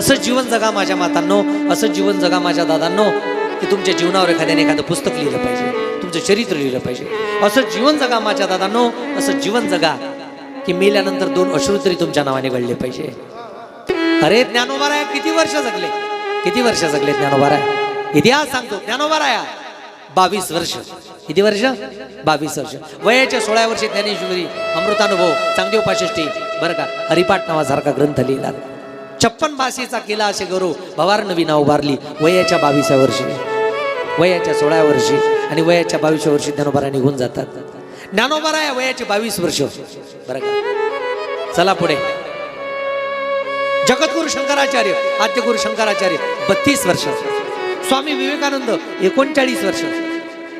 असं जीवन जगा माझ्या मातांनो असं जीवन जगा माझ्या दादांनो की तुमच्या जीवनावर एखाद्याने एखादं पुस्तक लिहिलं पाहिजे तुमचं चरित्र लिहिलं पाहिजे. असं जीवन जगा माझ्या दादांनो असं जीवन जगा की मेल्यानंतर दोन अश्रू तरी तुमच्या नावाने घडले पाहिजे. अरे ज्ञानोबाराया किती वर्ष जगले? किती वर्ष जगले ज्ञानोबाराया? इतिहास सांगतो ज्ञानोबाराया बावीस वर्ष. किती वर्ष? बावीस वर्ष. वयाच्या सोळा वर्षी ज्ञानेश्वरी अमृतानुभव चांगदेव पाशिष्टी बरं का हरिपाठ नावासारखा ग्रंथ लिहिला. छप्पन भाषेचा केला असे गौरव भवार नवी नाव उभारली. वयाच्या बावीसा वर्षी वयाच्या सोळा वर्षी आणि वयाच्या बावीसव्या वर्षी ज्ञानोबारा निघून जातात. ज्ञानोबारा या वयाचे बावीस वर्ष. बरं का? चला पुढे. जगद्गुरु शंकराचार्य आद्यगुरु शंकराचार्य बत्तीस वर्ष. स्वामी विवेकानंद एकोणचाळीस वर्ष.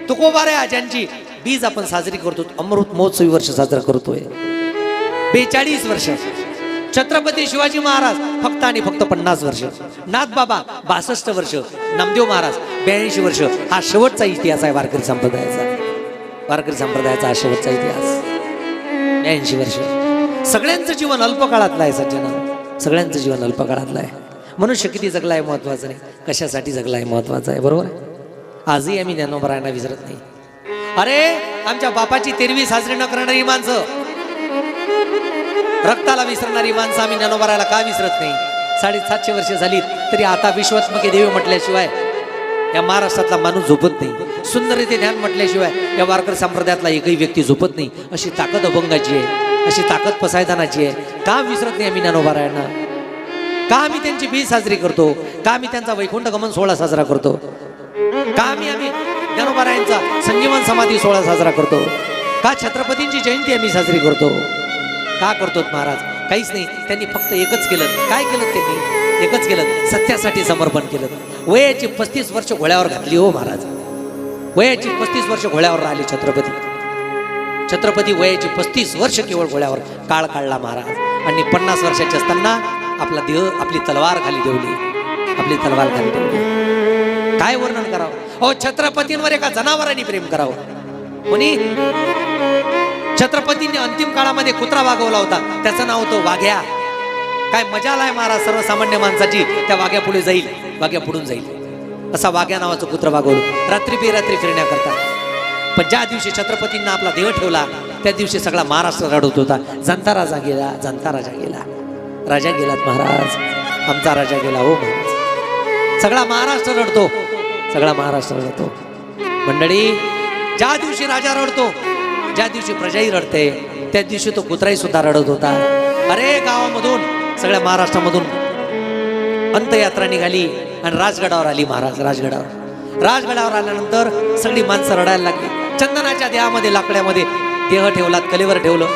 तुकोबाऱ्या ज्यांची बीज आपण साजरी करतो अमृत महोत्सवी वर्ष साजरा करतोय. बेचाळीस वर्ष. छत्रपती शिवाजी महाराज फक्त आणि फक्त पन्नास वर्ष. नाथ बाबा बासष्ट वर्ष नामदेव महाराज ब्याऐंशी वर्ष. हा शेवटचा इतिहास आहे वारकरी संप्रदायाचा. वारकरी संप्रदायाचा हा शेवटचा इतिहास. ब्याऐंशी वर्ष. सगळ्यांचं जीवन अल्पकाळातलं आहे सज्जना. सगळ्यांचं जीवन अल्पकाळातलं आहे. मनुष्य किती जगला आहे महत्वाचं नाही. कशासाठी जगला आहे महत्वाचं आहे बरोबर आहे? आजही आम्ही ज्ञानोबरायांना विसरत नाही. अरे आमच्या बापाची तेरवी साजरी न करणारी माणसं रक्ताला विसरणारी माणसं आम्ही ज्ञानोबरायला का विसरत नाही? साडेसातशे वर्ष झालीत तरी आता विश्वात्मके देवी म्हटल्याशिवाय. या महाराष्ट्रातला माणूस झोपत नाही. सुंदर ध्यान म्हटल्याशिवाय या वारकर संप्रदायातला एकही व्यक्ती झोपत नाही. अशी ताकद अभंगाची आहे अशी ताकद पसायदानाची आहे. का विसरत नाही आम्ही ज्ञानोबारायांना का आम्ही त्यांची बी साजरी करतो? का आम्ही त्यांचा वैकुंठ गमन सोहळा साजरा करतो? का आम्ही आम्ही ज्ञानोबारायांचा संजीवन समाधी सोहळा साजरा करतो? का छत्रपतींची जयंती आम्ही साजरी करतो? का करतो महाराज? काहीच नाही. त्यांनी फक्त एकच केलं. काय केलं त्यांनी? एकच केलं. सत्यासाठी समर्पण केलं. वयाची पस्तीस वर्ष घोड्यावर घातली हो महाराज. वयाची पस्तीस वर्ष घोड्यावर राहिली छत्रपती. छत्रपती वयाची पस्तीस वर्ष केवळ घोड्यावर काळ काढला महाराज. आणि पन्नास वर्षाचे असताना आपला देह आपली तलवार खाली ठेवली. आपली तलवार खाली ठेवली. काय वर्णन करावं? अहो छत्रपतींवर एका जनावरांनी प्रेम करावं. कोणी? छत्रपतींनी अंतिम काळामध्ये कुत्रा वागवला होता. त्याचं नाव होतं वाघ्या. काय मजा आलाय महाराज सर्वसामान्य माणसाची. त्या वाघ्या पुढे जाईल. वाघ्या पुढून जाईल. असा वाघ्या नावाचं कुत्र वागवलं. रात्री बेरात्री फिरण्याकरता पण ज्या दिवशी छत्रपतींना आपला देह ठेवला त्या दिवशी सगळा महाराष्ट्र रडत होता. जनता राजा गेला जनता राजा गेला. राजा गेलात महाराज. आमचा राजा गेला हो महाराज. सगळा महाराष्ट्र रडतो. सगळा महाराष्ट्र रडतो. मंडळी ज्या दिवशी राजा रडतो ज्या दिवशी प्रजाही रडते त्या दिवशी तो कुत्राही सुद्धा रडत होता. अरे गावामधून सगळ्या महाराष्ट्रामधून अंतयात्रा निघाली आणि राजगडावर आली महाराज राजगडावर. राजगडावर आल्यानंतर सगळी माणसं रडायला लागली. चंदनाच्या देहामध्ये लाकड्यामध्ये देह ठेवलात कलेवर ठेवलं.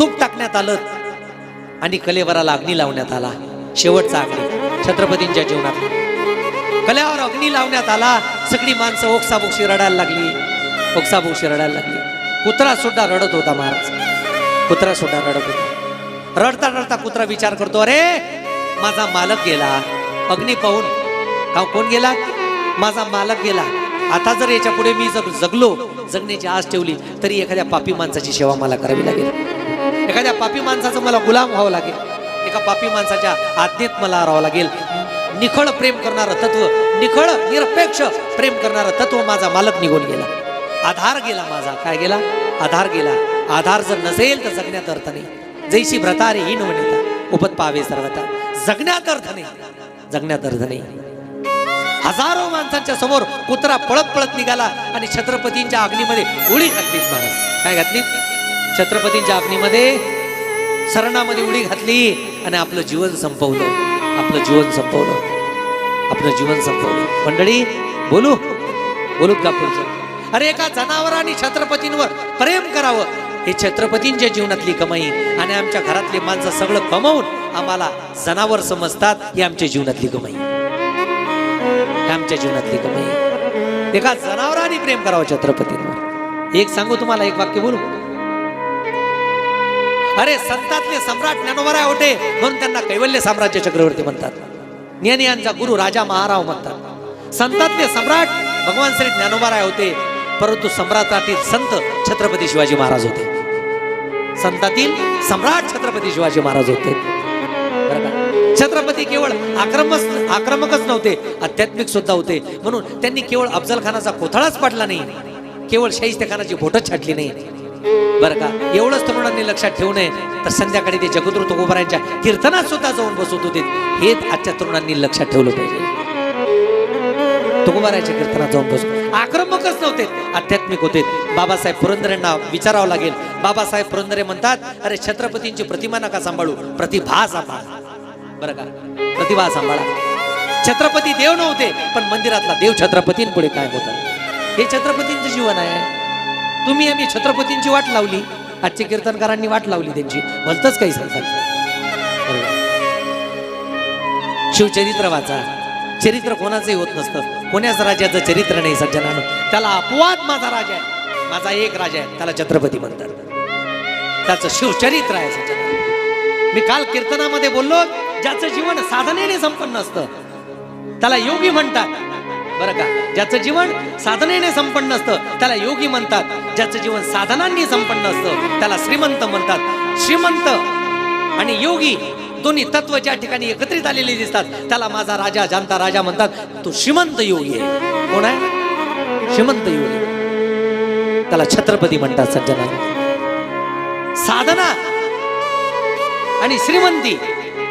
तूप टाकण्यात आलं आणि कलेवराला अग्नी लावण्यात आला. शेवटचा अग्नी छत्रपतींच्या जीवनात कल्यावर अग्नी लावण्यात आला. सगळी माणसं ओक्साबोक्षी रडायला लागली. ओक्साबोक्षी रडायला लागली. कुत्रा सुद्धा रडत होता महाराज. कुत्रा सुद्धा रडत होता. रडता रडता कुत्रा विचार करतो अरे माझा मालक गेला. अग्नी पाहून. का कोण गेला? माझा मालक गेला. आता जर याच्यापुढे मी जग जगलो जगण्याची आस ठेवली तरी एखाद्या पापी माणसाची सेवा मला करावी लागेल. एखाद्या पापी माणसाचं मला गुलाम व्हावं लागेल. एका पापी माणसाच्या आज्ञेत मला राहावं लागेल. निखळ प्रेम करणारं तत्व निखळ निरपेक्ष प्रेम करणारं तत्व माझा मालक निघून गेला. आधार गेला माझा. काय गेला? आधार गेला. आधार जर नसेल तर जगण्यात अर्थ नाही. जैशी भ्रतारे ही म्हणता उपत पावे सर्वता जगण्यात अर्थ नाही. जगण्यात अर्थ नाही. हजारो माणसांच्या समोर कुत्रा पळत पळत निघाला आणि छत्रपतींच्या अग्नीमध्ये उडी घातली महाराज. काय घातली? छत्रपतींच्या अग्नीमध्ये सरणामध्ये उडी घातली आणि आपलं जीवन संपवलं. आपलं जीवन संपवलं. आपलं जीवन संपवलं. मंडळी बोलू? बोलूत का पुढचं अरे एका जनावरांनी छत्रपतींवर प्रेम करावं. हे छत्रपतींच्या जीवनातली कमाई आणि आमच्या घरातली माणसं सगळं कमावून आम्हाला जनावर समजतात ही आमच्या जीवनातली कमाई. आमच्या जीवनातली कमाई. एका जनावरांनी प्रेम करावं छत्रपतींवर. एक सांगू तुम्हाला एक वाक्य बोलू? अरे संतातले सम्राट ज्ञानोबराय होते म्हणून त्यांना कैवल्य साम्राज्य चक्रवर्ती म्हणतात. ज्ञानियांचा गुरु राजा महाराव म्हणतात. संतातले सम्राट भगवान श्री ज्ञानोबाराय होते परंतु सम्राटातील संत छत्रपती शिवाजी महाराज होते. संतातील सम्राट छत्रपती शिवाजी महाराज होते. छत्रपती केवळ आक्रमक आक्रमकच नव्हते आध्यात्मिक सुद्धा होते. म्हणून त्यांनी केवळ अफजल खानाचा कोथळाच पाडला नाही. केवळ शाहिस्ते खानाची बोटच छाटली नाही. बरं का? एवढंच तरुणांनी लक्षात ठेवू नये. तर संध्याकाळी ते जगद्रू तुकोबरांच्या कीर्तनात सुद्धा जाऊन बसवत होते. हेच आजच्या तरुणांनी लक्षात ठेवलं पाहिजे. तुकोबाराच्या कीर्तनात जाऊन बसतो. आक्रमकच नव्हते आध्यात्मिक होते. बाबासाहेब पुरंदरेंना विचारावं लागेल. बाबासाहेब पुरंदरे म्हणतात अरे छत्रपतींची प्रतिमा नका सांभाळू. प्रतिभा सांभाळा. बरं का? प्रतिभा सांभाळा. छत्रपती देव नव्हते पण मंदिरातला देव छत्रपतींपुढे काय होतं. हे छत्रपतींचं जीवन आहे. तुम्ही आम्ही छत्रपतींची वाट लावली. आजची कीर्तनकारांनी वाट लावली त्यांची. भलतच काही सांगतात. शिवचरित्र वाचा. चरित्र कोणाचंही होत नसतं. कोण्याच राजाचं चरित्र नाही सज्जनानं? त्याला अपवाद माझा राजा आहे. माझा एक राजा आहे त्याला छत्रपती म्हणतात. त्याचं शिवचरित्र आहे सज्जनानं. मी काल कीर्तनामध्ये बोललो ज्याचं जीवन साधनेने संपन्न असतं. त्याला योगी म्हणतात. बरं का? ज्याचं जीवन साधनेने संपन्न असतं त्याला योगी म्हणतात. ज्याचं जीवन साधनांनी संपन्न असतं त्याला श्रीमंत म्हणतात. श्रीमंत आणि योगी दोन्ही तत्व ज्या ठिकाणी एकत्रित आलेले दिसतात त्याला माझा राजा जाणता राजा म्हणतात. तो श्रीमंत योगी आहे. कोण आहे? श्रीमंत योगी. त्याला छत्रपती म्हणतात सज्जना. साधना आणि श्रीमंती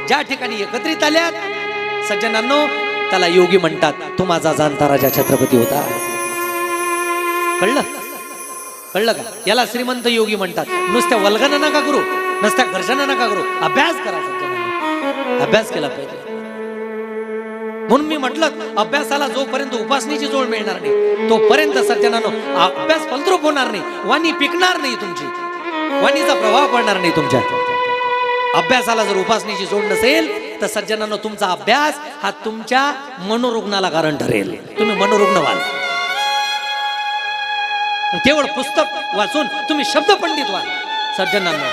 ज्या ठिकाणी एकत्रित आल्यात सज्जनांनो त्याला योगी म्हणतात. तो माझा जाणता राजा छत्रपती होता. कळलं? कळलं का? याला श्रीमंत योगी म्हणतात. नुसत्या वल्गना नका करू. नुसत्या घर्षणा नका करू. अभ्यास करा सज्जना. अभ्यास केला पाहिजे. म्हणून मी म्हटलं अभ्यासाला जोपर्यंत उपासनेची जोड मिळणार नाही तोपर्यंत सज्जनानं अभ्यास फलद्रूप होणार नाही वाणी पिकणार नाही तुमची. वाणीचा प्रभाव पडणार नाही तुमच्या. अभ्यासाला जर उपासनेची जोड नसेल तर सज्जनानं तुमचा अभ्यास हा तुमच्या मनोरुग्णाला कारण ठरेल. तुम्ही मनोरुग्ण व्हाल. केवळ पुस्तक वाचून तुम्ही शब्द पंडित व्हाल. सज्जनांना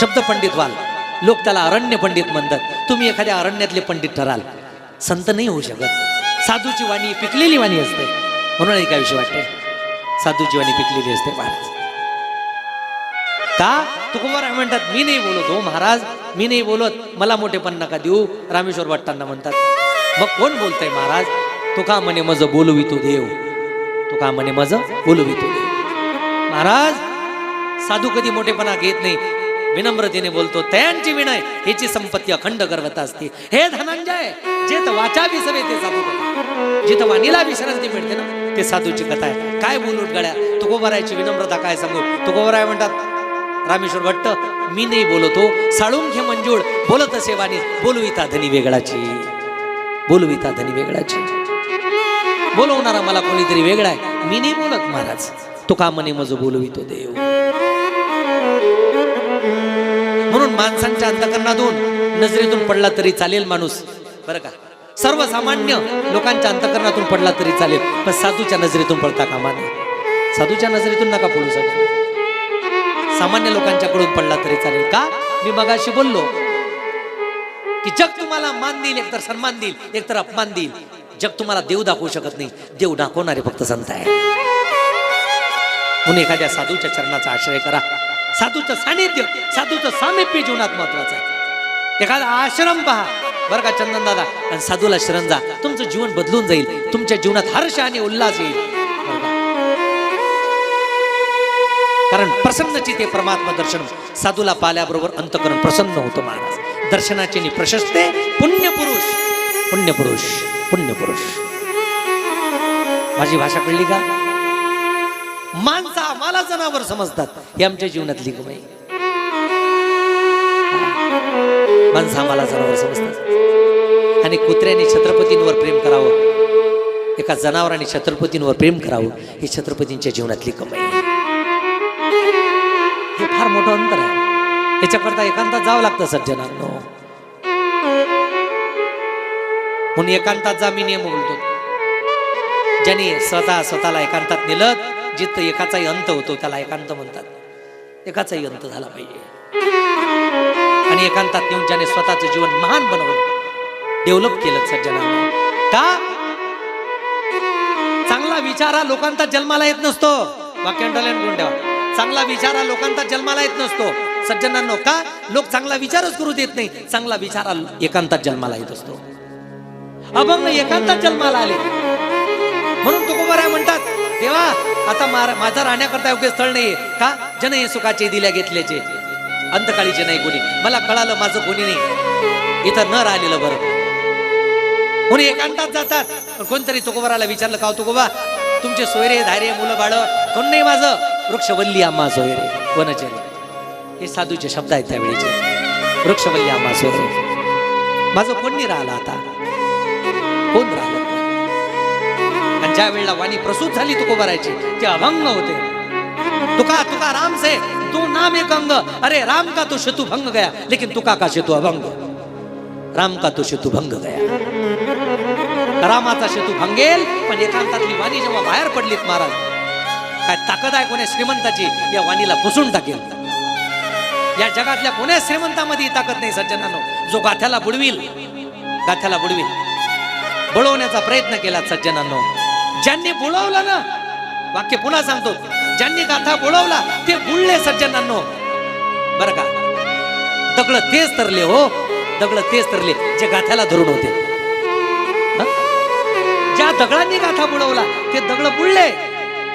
शब्द पंडित व्हाल. लोक त्याला अरण्य पंडित म्हणतात. तुम्ही एखाद्या अरण्यातले पंडित ठराल. संत नाही होऊ शकत. साधूची वाणी पिकलेली वाणी असते. म्हणून एका विषय वाटते. साधूची वाणी पिकलेली असते महाराज. का? तुकोबाराय म्हणतात मी नाही बोलत हो महाराज. मी नाही बोलत. मला मोठेपण नका देऊ. रामेश्वर भट्टांना म्हणतात मग कोण बोलतय महाराज? तो म्हणे मज बोलवितो देव. तो म्हणे मज बोलवितो देव. महाराज साधू कधी मोठेपणा घेत नाही. विनम्रतेने बोलतो तयांची विनय ह्याची संपत्ती अखंड गर्वता असते. हे धनंजय जेत वाचा विसरे ते साधू कथा. जिथं वाणीला विश्रांती मिळते ना ते साधूची कथा आहे. काय बोलूट गळ्या तुकोबरायची विनम्रता काय सांगू? तुकोबराय म्हणतात रामेश्वर भट्ट मी नाही बोलतो साळून घे मंजूळ बोलत असे वाणी बोलविता धनी वेगळाची. बोलविता धनी वेगळाची. बोलवणारा मला कोणीतरी वेगळा आहे. मी नाही बोलत महाराज. तो का म्हणे मज बोलवितो देव. म्हणून माणसांच्या अंतकरणातून नजरेतून पडला तरी चालेल माणूस. बरं का? सर्वसामान्य लोकांच्या अंतकरणातून पडला तरी चालेल. पण साधूच्या नजरेतून पडता कामा नाही साधूच्या नजरेतून नका पडू सगळं. सामान्य लोकांच्याकडून पडला तरी चालेल. का? मी मगाशी बोललो की जग तुम्हाला मान देईल एकतर सन्मान देईल एकतर अपमान देईल. जग तुम्हाला देव दाखवू शकत नाही. देव दाखवणारे फक्त संत आहे म्हणून एखाद्या साधूच्या चरणाचा आश्रय करा. साधूचं सानिध्य साधूचं सामिप्य जीवनात महत्वाचं आहे. एखादा आश्रम पहा. बरं का चंदन दादा? आणि साधूला शरण जा. तुमचं जीवन बदलून जाईल. तुमच्या जीवनात हर्ष आणि उल्हास येईल. कारण प्रसन्नची ते परमात्मा दर्शन. साधूला पाल्याबरोबर अंतकरण प्रसन्न होतं महाराज. दर्शनाचे नि प्रशस्ते पुण्यपुरुष. पुण्यपुरुष. पुण्यपुरुष. माझी भाषा कळली का? माणसा आम्हाला जनावर समजतात. हे आमच्या जीवनातली कमाई माणसं आम्हाला जनावर समजतात. आणि कुत्र्याने छत्रपतींवर प्रेम करावं. एका जनावराने छत्रपतींवर प्रेम करावं ही छत्रपतींच्या जीवनातली कमाई हे फार मोठं अंतर आहे. याच्याकरता एकांतात जावं लागतं सज्जनांनो. म्हणून एकांतात जा मी नियम बोलतो. ज्याने स्वतः स्वतःला एकांतात नेलं जिथं एकाचाही अंत होतो त्याला एकांत म्हणतात. एकाचाही अंत झाला पाहिजे. आणि एकांतात येऊन ज्याने स्वतःचं जीवन महान बनवलं डेव्हलप केलं सज्जनांना. का? चांगला विचारा लोकांचा जन्माला येत नसतो. वाक्यांटल्यान करून ठेवा. चांगला विचारा लोकांचा जन्माला येत नसतो. सज्जनांनो का? लोक चांगला विचारच करू देत नाही. चांगला विचारा एकांतात जन्माला येत असतो. अभंग एकांतात जन्माला आले. म्हणून तुकोबाराय म्हणतात तेव्हा आता मार- माझा राहण्याकरता योग्य स्थळ नाहीये. का? जन हे सुखाचे दिल्या घेतल्याचे. अंतकाळीचे नाही कोणी. मला कळालं माझं कोणी नाही. इथं न राहिलेलं बरं. कोणी एकांतात जातात. पण कोणतरी तुकोबाराला विचारलं का तुकोबा तुमचे सोयरे धारे मुलं बाळ कोण नाही माझं? वृक्षवल्ली आम्हा सोयरे. वनचरी. हे साधूचे शब्द आहेत त्यावेळीचे. वृक्षवल्ली आम्हा सोयरे. माझं कोण नाही राहिलं आता? कोण राहिलं? आणि ज्या वेळेला वाणी प्रसूत झाली तुकोबारायची ते अभंग होते. तुका तुका राम से तू नाम एक अंग. अरे राम का तो शतु भंग गया लेकिन तुका का शेतू अभंग? राम का तो शतु भंग गया. रामाचा शेतू भंगेल पण एकांतातली वाणी जेव्हा बाहेर पडलीत महाराज काय ताकद आहे कोण्या श्रीमंताची? या वाणीला पुसून टाकेल. या जगातल्या कोण्या श्रीमंतामध्ये ताकद नाही सज्जनानो. जो गाथ्याला बुडवील गाथ्याला बुडवील. बुडवण्याचा प्रयत्न केला सज्जनांनो. ज्यांनी बुळवलं ना वाक्य पुन्हा सांगतो. ज्यांनी गाथा बुळवला ते बुडले सज्जनांनो. बर का? दगड तेच तरले हो. दगड तेच तरले जे गाथ्याला धरून होते. ज्या दगडांनी गाथा बुडवला ते दगड बुडले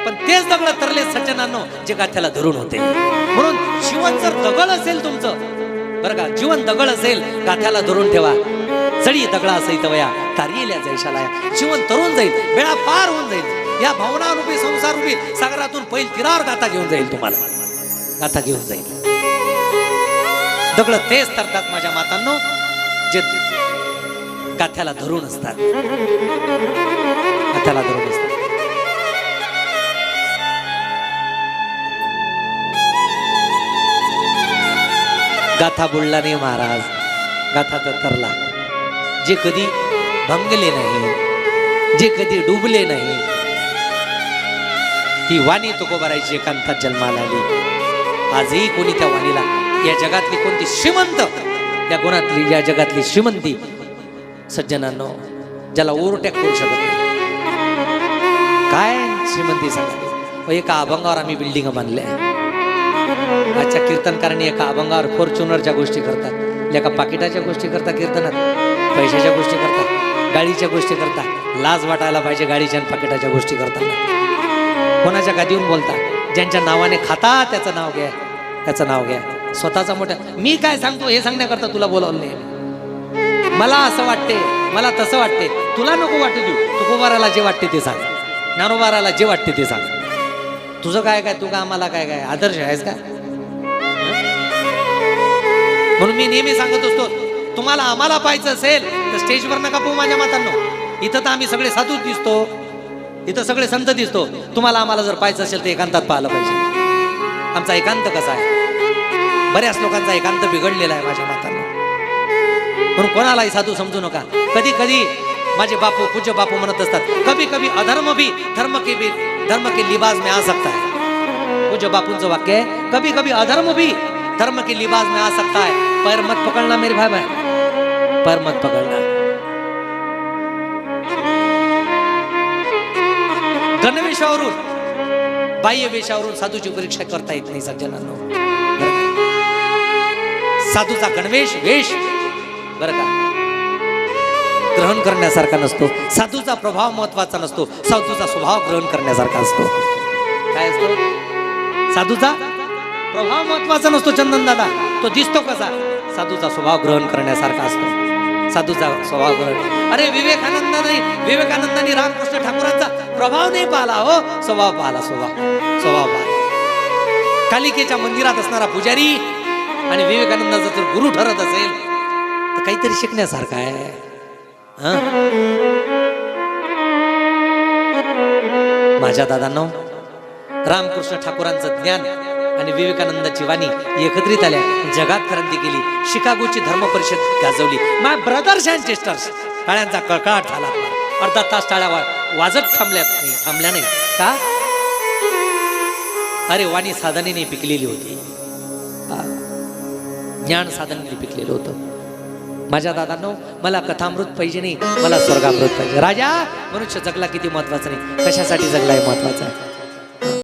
पण तेच दगड तरले सज्जनांनो जे गाथ्याला धरून होते. म्हणून जीवन जर दगड असेल तुमचं बरं का? जीवन दगड असेल गाथ्याला धरून ठेवा. जडी दगडा सहित वया. तारियल्या जैशाला जीवन तरुण जाईल वेळा पार होऊन जाईल. या भावनारूपी संसारूपी सागरातून पहिल तिरावर गाथा घेऊन जाईल तुम्हाला. गाथा घेऊन जाईल. दगड तेच तरतात माझ्या मातांनो जे गाथ्याला धरून असतात. गाथ्याला धरून असतात. गाथा बुडला नाही महाराज. गाथा तर तरला. जे कधी भंगले नाही जे कधी डुबले नाही. ती वाणी तुकोबारायची एकांतात जन्माला आली. आजही कोणी त्या वाणीला या जगातली कोणती श्रीमंत या गुणातली या जगातली श्रीमंती सज्जनांनो ज्याला ओव्हरटेक करू शकत नाही. काय श्रीमंती सांगा एका अभंगावर आम्ही बिल्डिंग बांधल्या आजच्या कीर्तनकारांनी एका अभंगावर फॉर्च्युनरच्या गोष्टी करतात. एका पाकिटाच्या गोष्टी करतात कीर्तनात. पैशाच्या गोष्टी करतात. गाडीच्या गोष्टी करता. लाज वाटायला पाहिजे गाडीच्या आणि पाकिटाच्या गोष्टी करताना. कोणाच्या गादीहून बोलता? ज्यांच्या नावाने खाता त्याचं नाव घ्या. त्याचं नाव घ्या. स्वतःचा मोठा मी काय सांगतो हे सांगण्याकरता तुला बोलावलं नाही. मला असं वाटते मला तसं वाटते. तुला नको वाटू देऊ. तुकोबाराला जे वाटते ते सांग. ज्ञानोबाराला जे वाटते ते सांग. तुझं काय काय तू का आम्हाला काय काय? आदर्श आहेस का? म्हणून मी नेहमी सांगत असतो तुम्हाला आम्हाला पाहायचं असेल स्टेजवर नका पाहू माझ्या मातांनो. इथं तर आम्ही सगळे साधूच दिसतो. इथं सगळे संत दिसतो. तुम्हाला आम्हाला जर पाहायचं असेल तर एकांतात पाहिलं पाहिजे. आमचा एकांत कसा आहे? बऱ्याच लोकांचा एकांत बिघडलेला आहे माझ्या मातांना. म्हणून कोणालाही साधू समजू नका. कधी कधी माझे बापू पूज्य बापू म्हणत असतात कभी कभी अधर्म भी धर्म के भी धर्म के लिबाज में आ सकता है. पूज्य बापूंचं वाक्य आहे कभी कभी अधर्म भी धर्म के लिबाज में आ सकता है. पैर मत पकडणार मेरे भाई भाई पैर मत पकडणार गणवेशावरून बाह्य वेशावरून साधूची परीक्षा करता येत नाही सज्जनांनो साधूचा गणवेश वेश बर का ग्रहण करण्यासारखा नसतो साधूचा प्रभाव महत्त्वाचा नसतो साधूचा स्वभाव ग्रहण करण्यासारखा असतो काय असतो साधूचा प्रभाव महत्त्वाचा नसतो चंदन दादा तो दिसतो कसा साधूचा स्वभाव ग्रहण करण्यासारखा असतो साधूचा स्वभाव ग्रहण अरे विवेकानंदाने विवेकानंदांनी रामकृष्ण ठाकूरांचा प्रभाव नाही पाहिला हो. स्वभाव पाहिला स्वभाव. स्वभाव पाहिला. कालिकेच्या मंदिरात असणारा पुजारी आणि विवेकानंदाचा जर गुरु ठरत असेल तर काहीतरी शिकण्यासारखं आहे. माझ्या दादांनो रामकृष्ण ठाकूरांचं ज्ञान आणि विवेकानंदाची वाणी एकत्रित आल्या जगात क्रांती केली शिकागोची धर्म परिषद गाजवली. माय ब्रदर्स अँड सिस्टर्स टाळ्यांचा कळकळाट झाला. अर्धा तास टाळ्या वाजत थांबल्या नाही थांबल्या नाही. का? अरे वाणी साधनेने पिकलेली होती. ज्ञान साधनेने पिकलेलं होतं. माझ्या दादांनो मला कथामृत पाहिजे नाही मला स्वर्गामृत पाहिजे. राजा मनुष्य जगला किती महत्वाचं नाही. कशासाठी जगला हे महत्वाचं आहे?